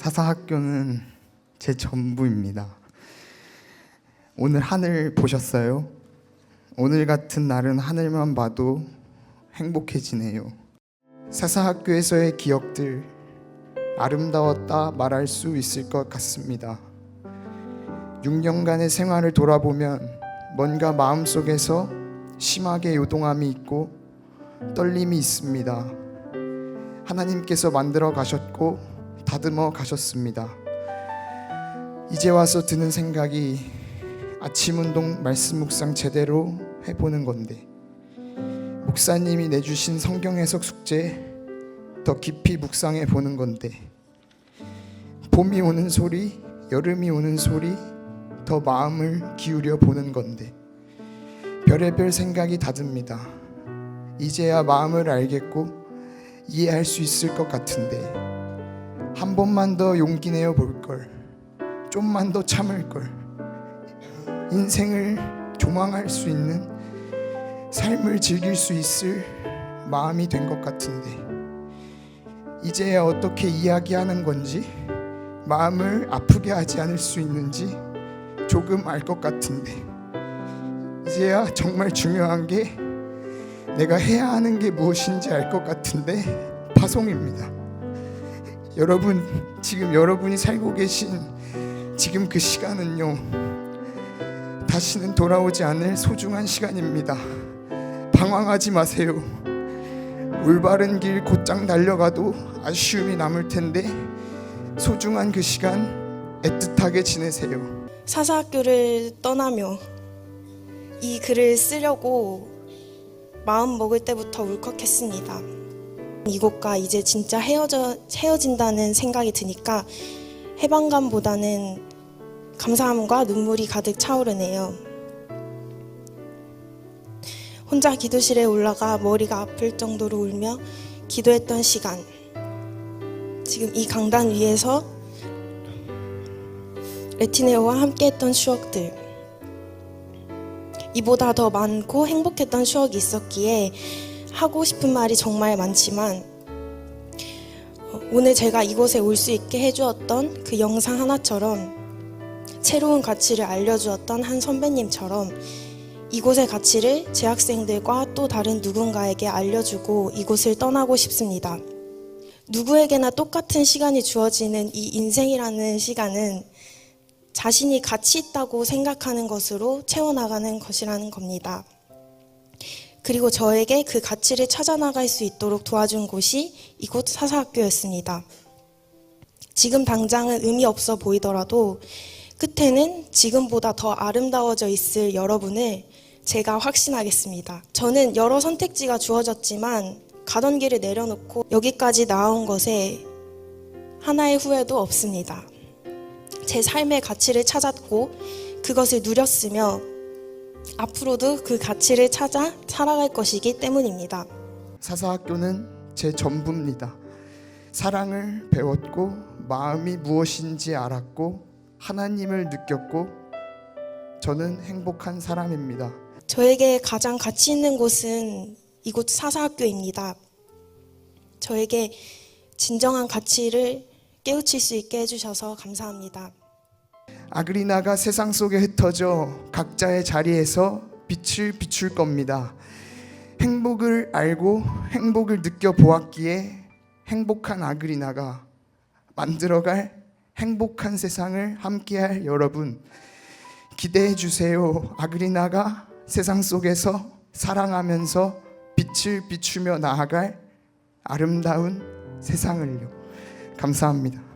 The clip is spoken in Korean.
사사학교는 제 전부입니다. 오늘 하늘 보셨어요? 오늘 같은 날은 하늘만 봐도 행복해지네요. 사사학교에서의 기억들 아름다웠다 말할 수 있을 것 같습니다. 6년간의 생활을 돌아보면 뭔가 마음속에서 심하게 요동함이 있고 떨림이 있습니다. 하나님께서 만들어 가셨고 다듬어 가셨습니다. 이제 와서 드는 생각이 아침 운동 말씀 묵상 제대로 해보는 건데 목사님이 내주신 성경 해석 숙제 더 깊이 묵상해 보는 건데 봄이 오는 소리 여름이 오는 소리 더 마음을 기울여 보는 건데 별의별 생각이 다듭니다. 이제야 마음을 알겠고 이해할 수 있을 것 같은데 한 번만 더 용기 내어 볼 걸. 좀만 더 참을 걸. 인생을 조망할 수 있는 삶을 즐길 수 있을 마음이 된 것 같은데 이제야 어떻게 이야기하는 건지 마음을 아프게 하지 않을 수 있는지 조금 알 것 같은데 이제야 정말 중요한 게 내가 해야 하는 게 무엇인지 알 것 같은데 파송입니다. 여러분 지금 여러분이 살고 계신 지금 그 시간은요 다시는 돌아오지 않을 소중한 시간입니다. 방황하지 마세요. 올바른 길 곧장 달려가도 아쉬움이 남을 텐데 소중한 그 시간 애틋하게 지내세요. 사사학교를 떠나며 이 글을 쓰려고 마음 먹을 때부터 울컥했습니다. 이곳과 이제 진짜 헤어져 헤어진다는 생각이 드니까 해방감보다는 감사함과 눈물이 가득 차오르네요. 혼자 기도실에 올라가 머리가 아플 정도로 울며 기도했던 시간. 지금 이 강단 위에서 레티네오와 함께했던 추억들. 이보다 더 많고 행복했던 추억이 있었기에 하고 싶은 말이 정말 많지만 어, 오늘 제가 이곳에 올 수 있게 해주었던 그 영상 하나처럼 새로운 가치를 알려주었던 한 선배님처럼 이곳의 가치를 제 학생들과 또 다른 누군가에게 알려주고 이곳을 떠나고 싶습니다. 누구에게나 똑같은 시간이 주어지는 이 인생이라는 시간은 자신이 가치 있다고 생각하는 것으로 채워나가는 것이라는 겁니다. 그리고 저에게 그 가치를 찾아나갈 수 있도록 도와준 곳이 이곳 사사학교였습니다. 지금 당장은 의미 없어 보이더라도 끝에는 지금보다 더 아름다워져 있을 여러분을 제가 확신하겠습니다. 저는 여러 선택지가 주어졌지만 가던 길을 내려놓고 여기까지 나온 것에 하나의 후회도 없습니다. 제 삶의 가치를 찾았고 그것을 누렸으며 앞으로도 그 가치를 찾아 살아갈 것이기 때문입니다. 사사학교는 제 전부입니다. 사랑을 배웠고 마음이 무엇인지 알았고 하나님을 느꼈고 저는 행복한 사람입니다. 저에게 가장 가치 있는 곳은 이곳 사사학교입니다. 저에게 진정한 가치를 깨우칠 수 있게 해주셔서 감사합니다. 아그리나가 세상 속에 흩어져 각자의 자리에서 빛을 비출 겁니다. 행복을 알고 행복을 느껴 보았기에 행복한 아그리나가 만들어갈 행복한 세상을 함께할 여러분 기대해 주세요. 아그리나가 세상 속에서 사랑하면서 빛을 비추며 나아갈 아름다운 세상을요. 감사합니다.